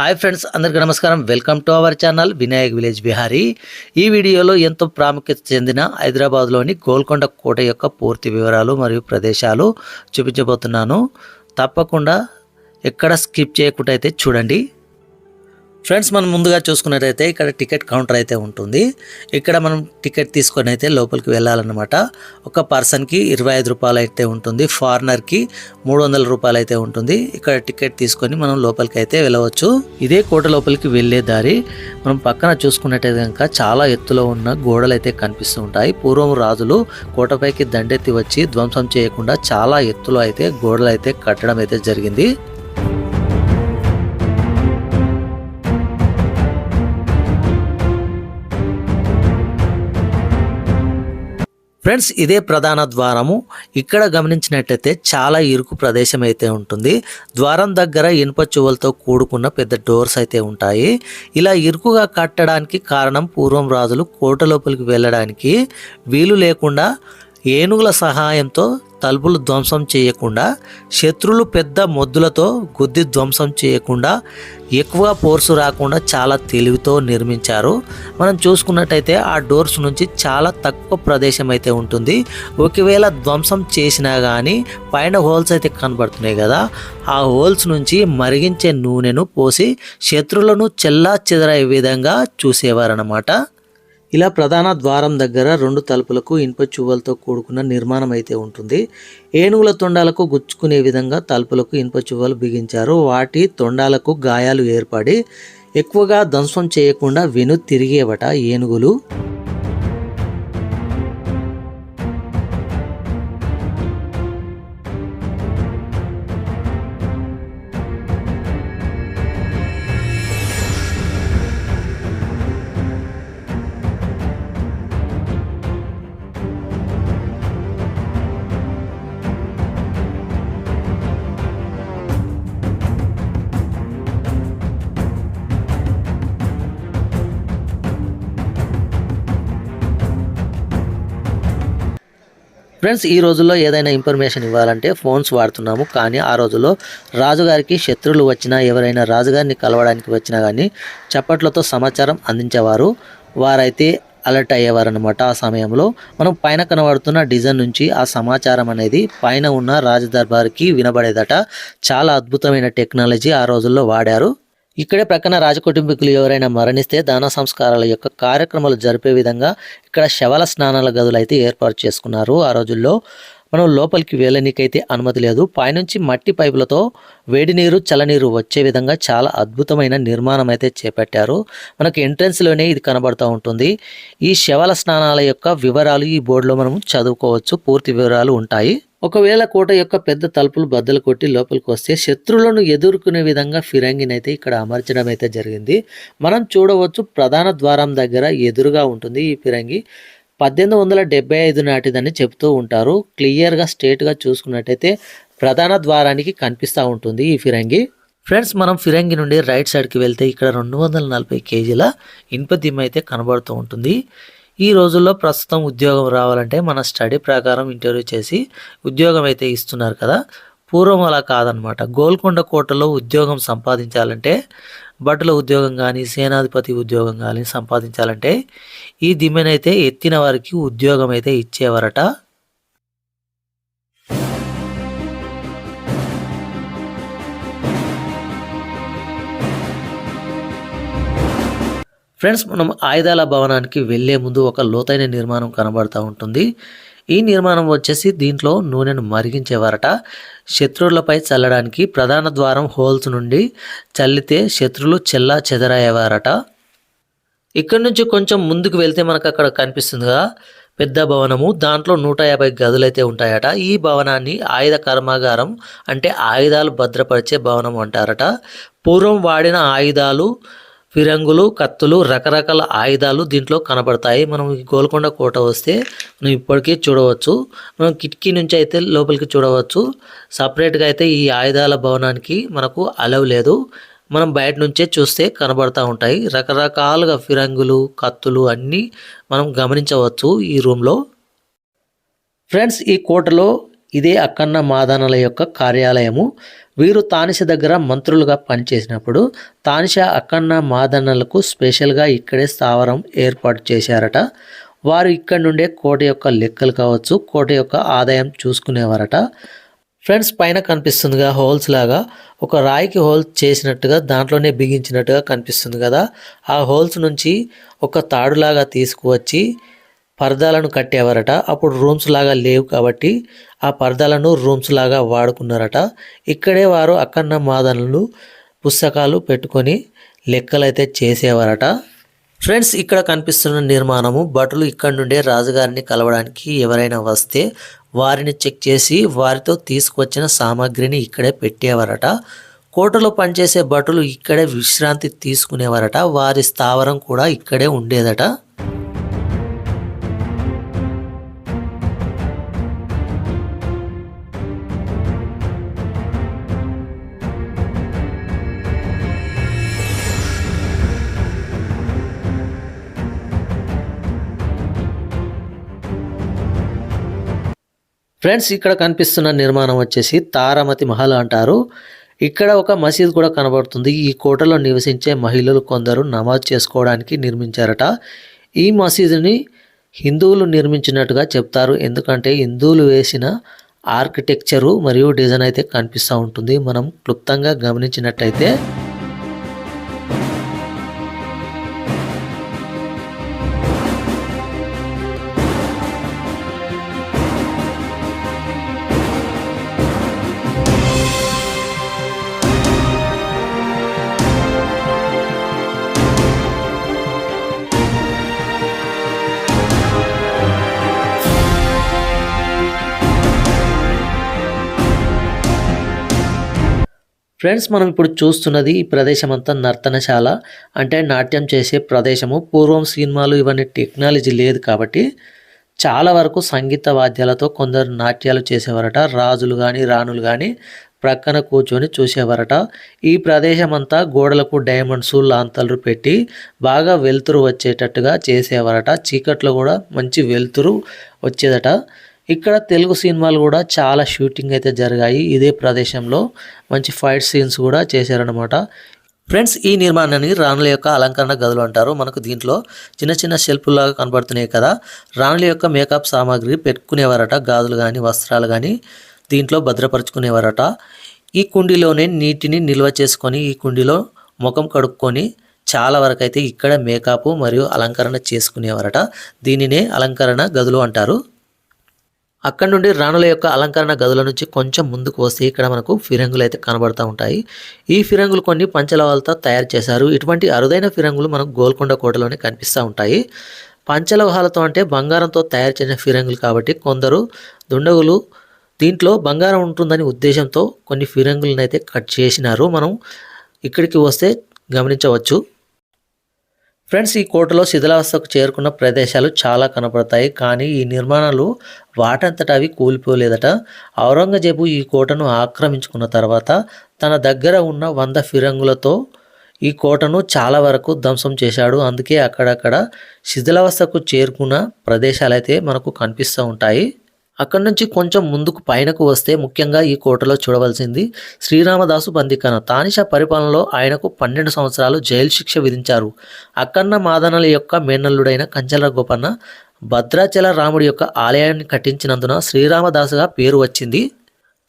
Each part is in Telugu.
హాయ్ ఫ్రెండ్స్ అందరికీ నమస్కారం. Welcome to our channel Vinayak village Bihari ఈ వీడియోలో ఎంతో ప్రాముఖ్యత చెందిన హైదరాబాద్లోని గోల్కొండ కోట యొక్క పూర్తి వివరాలు మరియు ప్రదేశాలు చూపించబోతున్నాను. తప్పకుండా ఎక్కడ స్కిప్ చేయకుండా అయితే చూడండి. ఫ్రెండ్స్ మనం ముందుగా చూసుకున్నట్టయితే ఇక్కడ టికెట్ కౌంటర్ అయితే ఉంటుంది. ఇక్కడ మనం టికెట్ తీసుకొని అయితే లోపలికి వెళ్ళాలన్నమాట. ఒక పర్సన్కి ఇరవై ఐదు రూపాయలు అయితే ఉంటుంది. ఫారినర్కి మూడు వందల రూపాయలు అయితే ఉంటుంది. ఇక్కడ టికెట్ తీసుకొని మనం లోపలికి అయితే వెళ్ళవచ్చు. ఇదే కోట లోపలికి వెళ్ళే దారి. మనం పక్కన చూసుకున్నట్టయితే కనుక చాలా ఎత్తులో ఉన్న గోడలు అయితే కనిపిస్తూ ఉంటాయి. పూర్వం రాజులు కోటపైకి దండెత్తి వచ్చి ధ్వంసం చేయకుండా చాలా ఎత్తులో అయితే గోడలు అయితే కట్టడం అయితే జరిగింది. ఫ్రెండ్స్ ఇదే ప్రధాన ద్వారము. ఇక్కడ గమనించినట్టయితే చాలా ఇరుకు ప్రదేశం అయితే ఉంటుంది. ద్వారం దగ్గర ఇనుప చువలతో కూడుకున్న పెద్ద డోర్స్ అయితే ఉంటాయి. ఇలా ఇరుకుగా కట్టడానికి కారణం పూర్వం రాజులు కోట లోపలికి వెళ్ళడానికి వీలు లేకుండా ఏనుగుల సహాయంతో తలుపులు ధ్వంసం చేయకుండా శత్రులు పెద్ద మొద్దులతో గుద్ది ధ్వంసం చేయకుండా ఎక్కువ పోర్సు రాకుండా చాలా తెలివితో నిర్మించారు. మనం చూసుకున్నట్టయితే ఆ డోర్స్ నుంచి చాలా తక్కువ ప్రదేశం అయితే ఉంటుంది. ఒకవేళ ధ్వంసం చేసినా కానీ పైన హోల్స్ అయితే కనబడుతున్నాయి కదా. ఆ హోల్స్ నుంచి మరిగించే నూనెను పోసి శత్రులను చెల్లా చెదరయ్యే విధంగా చూసేవారన్నమాట. ఇలా ప్రధాన ద్వారం దగ్గర రెండు తలుపులకు ఇనుప చువ్వలతో కూడుకున్న నిర్మాణం అయితే ఉంటుంది. ఏనుగుల తొండాలకు గుచ్చుకునే విధంగా తలుపులకు ఇనుప చువ్వలు బిగించారు. వాటి తొండాలకు గాయాలు ఏర్పడి ఎక్కువగా ధ్వంసం చేయకుండా వెను తిరిగేవట ఏనుగులు. ఫ్రెండ్స్ ఈ రోజుల్లో ఏదైనా ఇన్ఫర్మేషన్ ఇవ్వాలంటే ఫోన్స్ వాడుతున్నాము. కానీ ఆ రోజుల్లో రాజుగారికి శత్రువులు వచ్చినా ఎవరైనా రాజుగారిని కలవడానికి వచ్చినా కానీ చప్పట్లతో సమాచారం అందించేవారు. వారైతే అలర్ట్ అయ్యేవారనమాట ఆ సమయంలో. మనం పైన కనబడుతున్న డిజైన్ నుంచి ఆ సమాచారం అనేది పైన ఉన్న రాజదర్బార్కి వినబడేదట. చాలా అద్భుతమైన టెక్నాలజీ ఆ రోజుల్లో వాడారు. ఇక్కడే ప్రక్కన రాజకుటుంబీకులు ఎవరైనా మరణిస్తే దాన సంస్కారాల యొక్క కార్యక్రమాలు జరిపే విధంగా ఇక్కడ శవల స్నానాల గదులు అయితే ఏర్పాటు చేసుకున్నారు. ఆ రోజుల్లో మనం లోపలికి వెళ్ళనీకైతే అనుమతి లేదు. పైనుంచి మట్టి పైపులతో వేడి నీరు చల్లనీరు వచ్చే విధంగా చాలా అద్భుతమైన నిర్మాణం అయితే చేపట్టారు. మనకు ఎంట్రన్స్లోనే ఇది కనబడుతూ ఉంటుంది. ఈ శవల స్నానాల యొక్క వివరాలు ఈ బోర్డులో మనం చదువుకోవచ్చు. పూర్తి వివరాలు ఉంటాయి. ఒకవేళ కోట యొక్క పెద్ద తలుపులు బద్దలు కొట్టి లోపలికి వస్తే శత్రువులను ఎదుర్కొనే విధంగా ఫిరంగిని అయితే ఇక్కడ అమర్చడం అయితే జరిగింది. మనం చూడవచ్చు ప్రధాన ద్వారం దగ్గర ఎదురుగా ఉంటుంది ఈ ఫిరంగి. పద్దెనిమిది వందల డెబ్బై ఐదు నాటిదని చెప్తూ ఉంటారు. క్లియర్గా స్ట్రేట్గా చూసుకున్నట్టయితే ప్రధాన ద్వారానికి కనిపిస్తూ ఉంటుంది ఈ ఫిరంగి. ఫ్రెండ్స్ మనం ఫిరంగి నుండి రైట్ సైడ్కి వెళ్తే ఇక్కడ రెండు వందల నలభై కేజీల ఇనుప దిమ్మ అయితే కనబడుతూ ఉంటుంది. ఈ రోజుల్లో ప్రస్తుతం ఉద్యోగం రావాలంటే మన స్టడీ ప్రకారం ఇంటర్వ్యూ చేసి ఉద్యోగం అయితే ఇస్తున్నారు కదా. పూర్వం అలా కాదనమాట గోల్కొండ కోటలో ఉద్యోగం సంపాదించాలంటే బట్టల ఉద్యోగం కానీ సేనాధిపతి ఉద్యోగం కానీ సంపాదించాలంటే ఈ దిమ్మెనైతే ఎత్తిన వారికి ఉద్యోగం అయితే ఇచ్చేవారట. ఫ్రెండ్స్ మనం ఆయుధాల భవనానికి వెళ్ళే ముందు ఒక లోతైన నిర్మాణం కనబడుతూ ఉంటుంది. ఈ నిర్మాణం వచ్చేసి దీంట్లో నూనెను మరిగించేవారట. శత్రువులపై చల్లడానికి ప్రధాన ద్వారం హోల్స్ నుండి చల్లితే శత్రులు చెల్లా చెదరయ్యేవారట ఇక్కడ నుంచి కొంచెం ముందుకు వెళ్తే మనకు అక్కడ కనిపిస్తుంది కదా పెద్ద భవనము. దాంట్లో నూట యాభై గదులైతే ఉంటాయట. ఈ భవనాన్ని ఆయుధ కర్మాగారం అంటే ఆయుధాలు భద్రపరిచే భవనం అంటారట. పూర్వం వాడిన ఆయుధాలు ఫిరంగులు కత్తులు రకరకాల ఆయుధాలు దీంట్లో కనబడతాయి. మనం గోల్కొండ కోట వస్తే మనం ఇప్పటికీ చూడవచ్చు. మనం కిటికీ నుంచి అయితే లోపలికి చూడవచ్చు. సపరేట్గా అయితే ఈ ఆయుధాల భవనానికి మనకు అలవ్ లేదు. మనం బయట నుంచే చూస్తే కనబడతా ఉంటాయి. రకరకాలుగా ఫిరంగులు కత్తులు అన్నీ మనం గమనించవచ్చు ఈ రూమ్లో. ఫ్రెండ్స్ ఈ కోటలో ఇదే అక్కన్న మాదానల యొక్క కార్యాలయము. వీరు తానిష దగ్గర మంత్రులుగా పనిచేసినప్పుడు తానిష అక్కన్న మాదన్నలకు స్పెషల్గా ఇక్కడే స్థావరం ఏర్పాటు చేశారట. వారు ఇక్కడ నుండే కోట యొక్క లెక్కలు కావచ్చు కోట యొక్క ఆదాయం చూసుకునేవారట. ఫ్రెండ్స్ పైన కనిపిస్తుందిగా హోల్స్ లాగా. ఒక రాయికి హోల్ చేసినట్టుగా దాంట్లోనే బిగించినట్టుగా కనిపిస్తుంది కదా. ఆ హోల్స్ నుంచి ఒక తాడులాగా తీసుకువచ్చి పరదాలను కట్టేవారట. అప్పుడు రూమ్స్ లాగా లేవు కాబట్టి ఆ పరదాలను రూమ్స్ లాగా వాడుకున్నారట. ఇక్కడే వారు అక్కన్న మాదనలు పుస్తకాలు పెట్టుకొని లెక్కలైతే చేసేవారట. ఫ్రెండ్స్ ఇక్కడ కనిపిస్తున్న నిర్మాణము భటులు ఇక్కడ నుండే రాజుగారిని కలవడానికి ఎవరైనా వస్తే వారిని చెక్ చేసి వారితో తీసుకువచ్చిన సామాగ్రిని ఇక్కడే పెట్టేవారట. కోటలో పనిచేసే భటులు ఇక్కడే విశ్రాంతి తీసుకునేవారట. వారి స్థావరం కూడా ఇక్కడే ఉండేదట. ఫ్రెండ్స్ ఇక్కడ కనిపిస్తున్న నిర్మాణం వచ్చేసి తారామతి మహల్ అంటారు. ఇక్కడ ఒక మసీద్ కూడా కనబడుతుంది. ఈ కోటలో నివసించే మహిళలు కొందరు నమాజ్ చేసుకోవడానికి నిర్మించారట. ఈ మసీదుని హిందువులు నిర్మించినట్టుగా చెప్తారు. ఎందుకంటే హిందువులు వేసిన ఆర్కిటెక్చరు మరియు డిజైన్ అయితే కనిపిస్తూ ఉంటుంది. మనం క్లుప్తంగా గమనించినట్టయితే ఫ్రెండ్స్ మనం ఇప్పుడు చూస్తున్నది ఈ ప్రదేశం అంతా నర్తనశాల. అంటే నాట్యం చేసే ప్రదేశము. పూర్వం సినిమాలు ఇవన్నీ టెక్నాలజీ లేదు కాబట్టి చాలా వరకు సంగీత వాద్యాలతో కొందరు నాట్యాలు చేసేవారట. రాజులు కానీ రాణులు కానీ ప్రక్కన కూర్చొని చూసేవారట. ఈ ప్రదేశం అంతా గోడలకు డైమండ్స్ లాంతలు పెట్టి బాగా వెలుతురు వచ్చేటట్టుగా చేసేవారట. చీకట్లో కూడా మంచి వెలుతురు వచ్చేదట. ఇక్కడ తెలుగు సినిమాలు కూడా చాలా షూటింగ్ అయితే జరిగాయి. ఇదే ప్రదేశంలో మంచి ఫైట్ సీన్స్ కూడా చేశారనమాట ఫ్రెండ్స్ ఈ నిర్మాణాన్ని రాణుల యొక్క అలంకరణ గదులు అంటారు. మనకు దీంట్లో చిన్న చిన్న షెల్ఫ్లాగా కనబడుతున్నాయి కదా. రాణుల యొక్క మేకప్ సామాగ్రి పెట్టుకునేవారట. గాజులు కానీ వస్త్రాలు కానీ దీంట్లో భద్రపరుచుకునేవారట. ఈ కుండీలోనే నీటిని నిల్వ చేసుకొని ఈ కుండీలో ముఖం కడుక్కొని చాలా వరకు అయితే ఇక్కడ మేకప్ మరియు అలంకరణ చేసుకునేవారట. దీనినే అలంకరణ గదులు అంటారు. అక్కడ నుండి రాణుల యొక్క అలంకరణ గదుల నుంచి కొంచెం ముందుకు వస్తే ఇక్కడ మనకు ఫిరంగులు అయితే కనబడుతూ ఉంటాయి. ఈ ఫిరంగులు కొన్ని పంచలవాలతో తయారు చేశారు. ఇటువంటి అరుదైన ఫిరంగులు మనకు గోల్కొండ కోటలోనే కనిపిస్తూ ఉంటాయి. పంచలవహాలతో అంటే బంగారంతో తయారు చేసిన ఫిరంగులు కాబట్టి కొందరు దుండగులు దీంట్లో బంగారం ఉంటుందని ఉద్దేశంతో కొన్ని ఫిరంగులను అయితే కట్ చేసినారు. మనం ఇక్కడికి వస్తే గమనించవచ్చు. ఫ్రెండ్స్ ఈ కోటలో శిథిలావస్థకు చేరుకున్న ప్రదేశాలు చాలా కనపడతాయి. కానీ ఈ నిర్మాణాలు వాటంతట అవి కూలిపోలేదట. ఔరంగజేబు ఈ కోటను ఆక్రమించుకున్న తర్వాత తన దగ్గర ఉన్న వంద ఫిరంగులతో ఈ కోటను చాలా వరకు ధ్వంసం చేశాడు. అందుకే అక్కడక్కడ శిథిలావస్థకు చేరుకున్న ప్రదేశాలైతే మనకు కనిపిస్తూ ఉంటాయి. అక్కడి నుంచి కొంచెం ముందుకు పైనకు వస్తే ముఖ్యంగా ఈ కోటలో చూడవలసింది శ్రీరామదాసు బందికన. తానిషా పరిపాలనలో ఆయనకు పన్నెండు సంవత్సరాలు జైలు శిక్ష విధించారు. అక్కన్న మాదనల యొక్క మేనల్లుడైన కంచల గోపన్న భద్రాచల రాముడి యొక్క ఆలయాన్ని కట్టించినందున శ్రీరామదాసుగా పేరు వచ్చింది.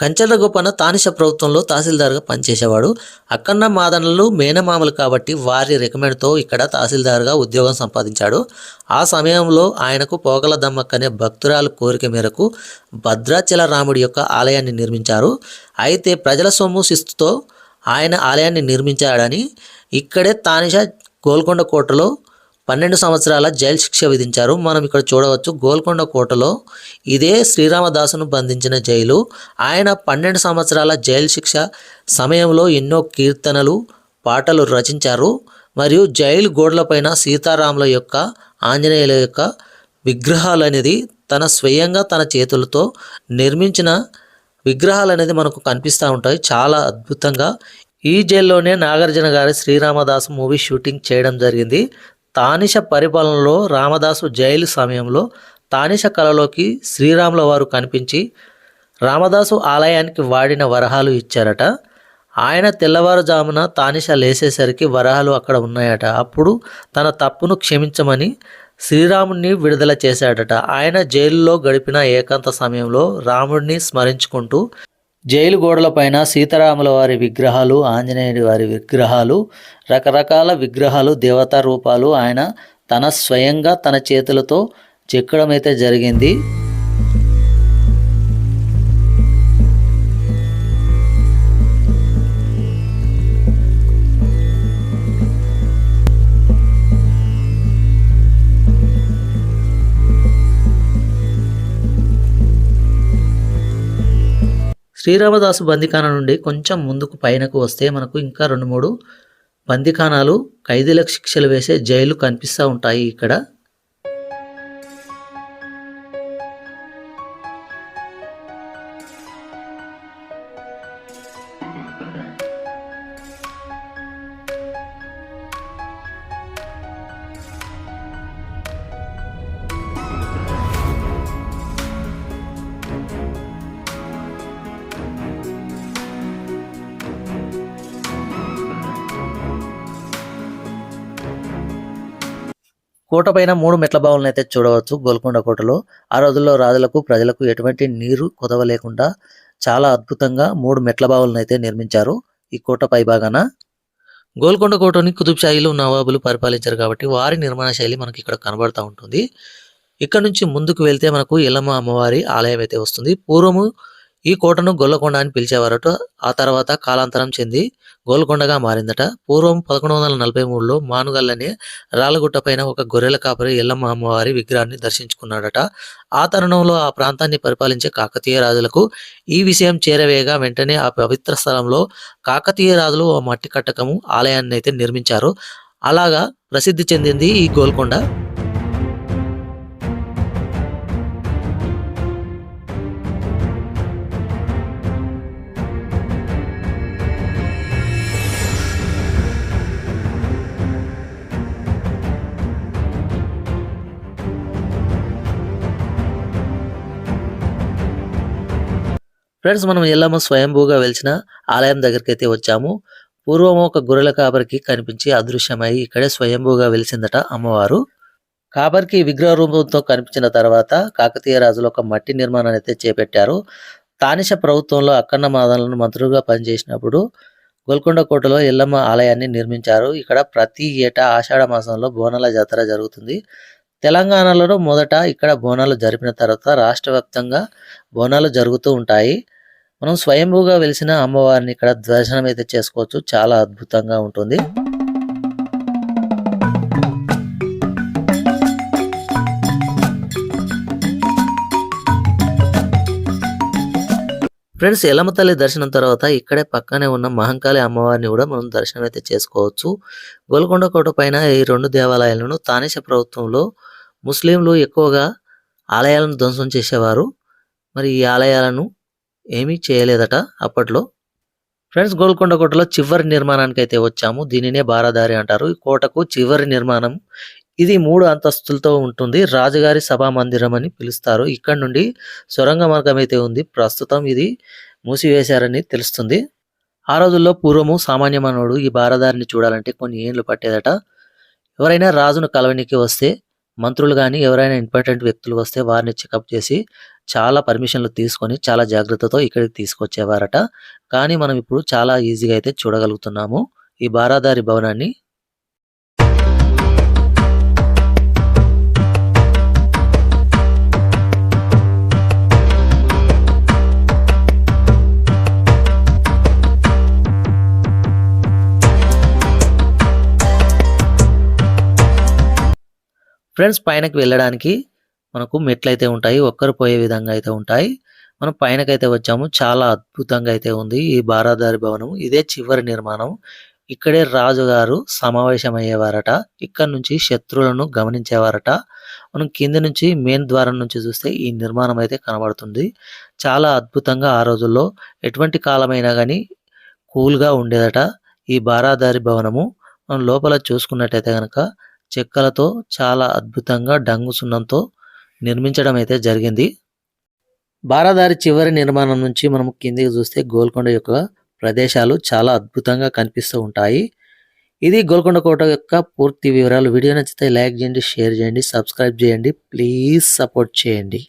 కంచెల గోపన్న తానిష ప్రభుత్వంలో తహసీల్దార్గా పనిచేసేవాడు. అక్కన్న మాదనలు మేనమామలు కాబట్టి వారి రికమెండ్తో ఇక్కడ తహసీల్దార్గా ఉద్యోగం సంపాదించాడు. ఆ సమయంలో ఆయనకు పోగల దమ్మక్క అనే భక్తురాలు కోరిక మేరకు భద్రాచల రాముడి యొక్క ఆలయాన్ని నిర్మించారు. అయితే ప్రజల సొమ్ము శిస్తుతో ఆయన ఆలయాన్ని నిర్మించాడని ఇక్కడే తానిష గోల్కొండ కోటలో పన్నెండు సంవత్సరాల జైలు శిక్ష విధించారు. మనం ఇక్కడ చూడవచ్చు గోల్కొండ కోటలో ఇదే శ్రీరామదాసును బంధించిన జైలు. ఆయన పన్నెండు సంవత్సరాల జైలు శిక్ష సమయంలో ఎన్నో కీర్తనలు పాటలు రచించారు. మరియు జైలు గోడలపైన సీతారాముల యొక్క ఆంజనేయుల యొక్క విగ్రహాలు అనేది తన స్వయంగా తన చేతులతో నిర్మించిన విగ్రహాలు అనేది మనకు కనిపిస్తూ ఉంటాయి. చాలా అద్భుతంగా ఈ జైల్లోనే నాగార్జున గారి శ్రీరామదాసు మూవీ షూటింగ్ చేయడం జరిగింది. తానిష పరిపాలనలో రామదాసు జైలు సమయంలో తానిష కళలోకి శ్రీరాముల వారు కనిపించి రామదాసు ఆలయానికి వాడిన వరహాలు ఇచ్చారట. ఆయన తెల్లవారుజామున తానిష లేసేసరికి వరహాలు అక్కడ ఉన్నాయట. అప్పుడు తన తప్పును క్షమించమని శ్రీరాముణ్ణి విడుదల చేశాడట. ఆయన జైలులో గడిపిన ఏకాంత సమయంలో రాముడిని స్మరించుకుంటూ జైలు గోడలపైన సీతారాముల వారి విగ్రహాలు ఆంజనేయుడి వారి విగ్రహాలు రకరకాల విగ్రహాలు దేవతా రూపాలు. ఆయన తన స్వయంగా తన చేతులతో చెక్కడం అయితే జరిగింది. శ్రీరామదాసు బందికాన నుండి కొంచెం ముందుకు పైనకు వస్తే మనకు ఇంకా రెండు మూడు బందికానాలు ఖైదీలకు శిక్షలు వేసే జైలు కనిపిస్తూ ఉంటాయి ఇక్కడ. కోట పైన మూడు మెట్ల బావులను అయితే చూడవచ్చు గోల్కొండ కోటలో. ఆ రోజుల్లో రాజులకు ప్రజలకు ఎటువంటి నీరు కొదవ లేకుండా చాలా అద్భుతంగా మూడు మెట్ల బావులను అయితే నిర్మించారు ఈ కోట పైభాగాన గోల్కొండ కోటని కుదుబ్షాహీలు నవాబులు పరిపాలించారు కాబట్టి వారి నిర్మాణ శైలి మనకి ఇక్కడ కనబడుతూ ఉంటుంది. ఇక్కడ నుంచి ముందుకు వెళ్తే మనకు ఎల్లమ్మ అమ్మవారి ఆలయం అయితే వస్తుంది. పూర్వము ఈ కోటను గొల్లకొండ అని పిలిచేవారట. ఆ తర్వాత కాలాంతరం చెంది గోల్కొండగా మారిందట. పూర్వం పదకొండు వందల నలభై మూడులో మానుగల్లనే రాళ్ళగుట్ట పైన ఒక గొర్రెల కాపరి ఎల్లమ్మ అమ్మవారి విగ్రహాన్ని దర్శించుకున్నాడట. ఆ తరుణంలో ఆ ప్రాంతాన్ని పరిపాలించే కాకతీయ రాజులకు ఈ విషయం చేరవేయగా వెంటనే ఆ పవిత్ర స్థలంలో కాకతీయ రాజులు ఓ మట్టి కట్టకము ఆలయాన్ని అయితే నిర్మించారు. అలాగా ప్రసిద్ధి చెందింది ఈ గోల్కొండ ఫ్రెండ్స్ మనం ఎల్లమ్మ స్వయంభూగా వెలిసిన ఆలయం దగ్గరికి అయితే వచ్చాము. పూర్వం ఒక గొర్రెల కాపరికి కనిపించి అదృశ్యమై ఇక్కడే స్వయంభూగా వెలిసిందట అమ్మవారు. కాపరికి విగ్రహ రూపంతో కనిపించిన తర్వాత కాకతీయ రాజులు ఒక మట్టి నిర్మాణాన్ని అయితే చేపట్టారు. తానిష ప్రభుత్వంలో అక్కన్న మాదలను మంత్రులుగా పనిచేసినప్పుడు గోల్కొండ కోటలో ఎల్లమ్మ ఆలయాన్ని నిర్మించారు. ఇక్కడ ప్రతి ఏటా ఆషాఢ మాసంలో బోనాల జాతర జరుగుతుంది. తెలంగాణలో మొదట ఇక్కడ బోనాలు జరిపిన తర్వాత రాష్ట్ర వ్యాప్తంగా బోనాలు జరుగుతూ ఉంటాయి. మనం స్వయంభూగా వెలిసిన అమ్మవారిని ఇక్కడ దర్శనం అయితే చేసుకోవచ్చు. చాలా అద్భుతంగా ఉంటుంది. ఫ్రెండ్స్ ఎల్లమ్మ తల్లి దర్శనం తర్వాత ఇక్కడే పక్కనే ఉన్న మహంకాళి అమ్మవారిని కూడా మనం దర్శనం అయితే చేసుకోవచ్చు. గోల్కొండ కోట పైన ఈ రెండు దేవాలయాలను తానేశ ప్రభుత్వంలో ముస్లింలు ఎక్కువగా ఆలయాలను ధ్వంసం చేసేవారు. మరి ఈ ఆలయాలను ఏమీ చేయలేదట అప్పట్లో. ఫ్రెండ్స్ గోల్కొండ కోటలో చివరి నిర్మాణానికి అయితే వచ్చాము. దీనినే బారాదారి అంటారు. ఈ కోటకు చివరి నిర్మాణం. ఇది మూడు అంతస్తులతో ఉంటుంది. రాజుగారి సభా మందిరం అని పిలుస్తారు. ఇక్కడ నుండి సొరంగ మార్గం అయితే ఉంది. ప్రస్తుతం ఇది మూసివేశారని తెలుస్తుంది. ఆ రోజుల్లో పూర్వము సామాన్య మానవుడు ఈ బారాదారిని చూడాలంటే కొన్ని ఏళ్ళు పట్టేదట. ఎవరైనా రాజును కలవనికి వస్తే మంత్రులు కానీ ఎవరైనా ఇంపార్టెంట్ వ్యక్తులు వస్తే వారిని చెకప్ చేసి చాలా పర్మిషన్లు తీసుకొని చాలా జాగ్రత్తతో ఇక్కడికి తీసుకొచ్చేవారట. కానీ మనం ఇప్పుడు చాలా ఈజీగా అయితే చూడగలుగుతున్నాము. ఈ బారాదారి భవనాన్ని ఫ్రెండ్స్ పైనకి వెళ్ళడానికి మనకు మెట్లు అయితే ఉంటాయి ఒక్కరు పోయే విధంగా అయితే ఉంటాయి. మనం పైనకైతే వచ్చాము చాలా అద్భుతంగా అయితే ఉంది ఈ బారాదారి భవనం ఇదే చివరి నిర్మాణం. ఇక్కడే రాజుగారు సమావేశమయ్యేవారట ఇక్కడ నుంచి శత్రువులను గమనించేవారట. మనం కింది నుంచి మెయిన్ ద్వారం నుంచి చూస్తే ఈ నిర్మాణం అయితే కనబడుతుంది. చాలా అద్భుతంగా ఆ రోజుల్లో ఎటువంటి కాలమైనా కానీ కూల్గా ఉండేదట ఈ బారాదారి భవనము. మనం లోపల చూసుకున్నట్టయితే కనుక చెక్కలతో చాలా అద్భుతంగా డంగు సున్నంతో నిర్మించడం అయితే జరిగింది. బారాదారి చివరి నిర్మాణం నుంచి మనం కిందికి చూస్తే గోల్కొండ యొక్క ప్రదేశాలు చాలా అద్భుతంగా కనిపిస్తూ ఉంటాయి. ఇది గోల్కొండ కోట యొక్క పూర్తి వివరాలు. వీడియో నచ్చితే లైక్ చేయండి షేర్ చేయండి సబ్స్క్రైబ్ చేయండి. ప్లీజ్ సపోర్ట్ చేయండి.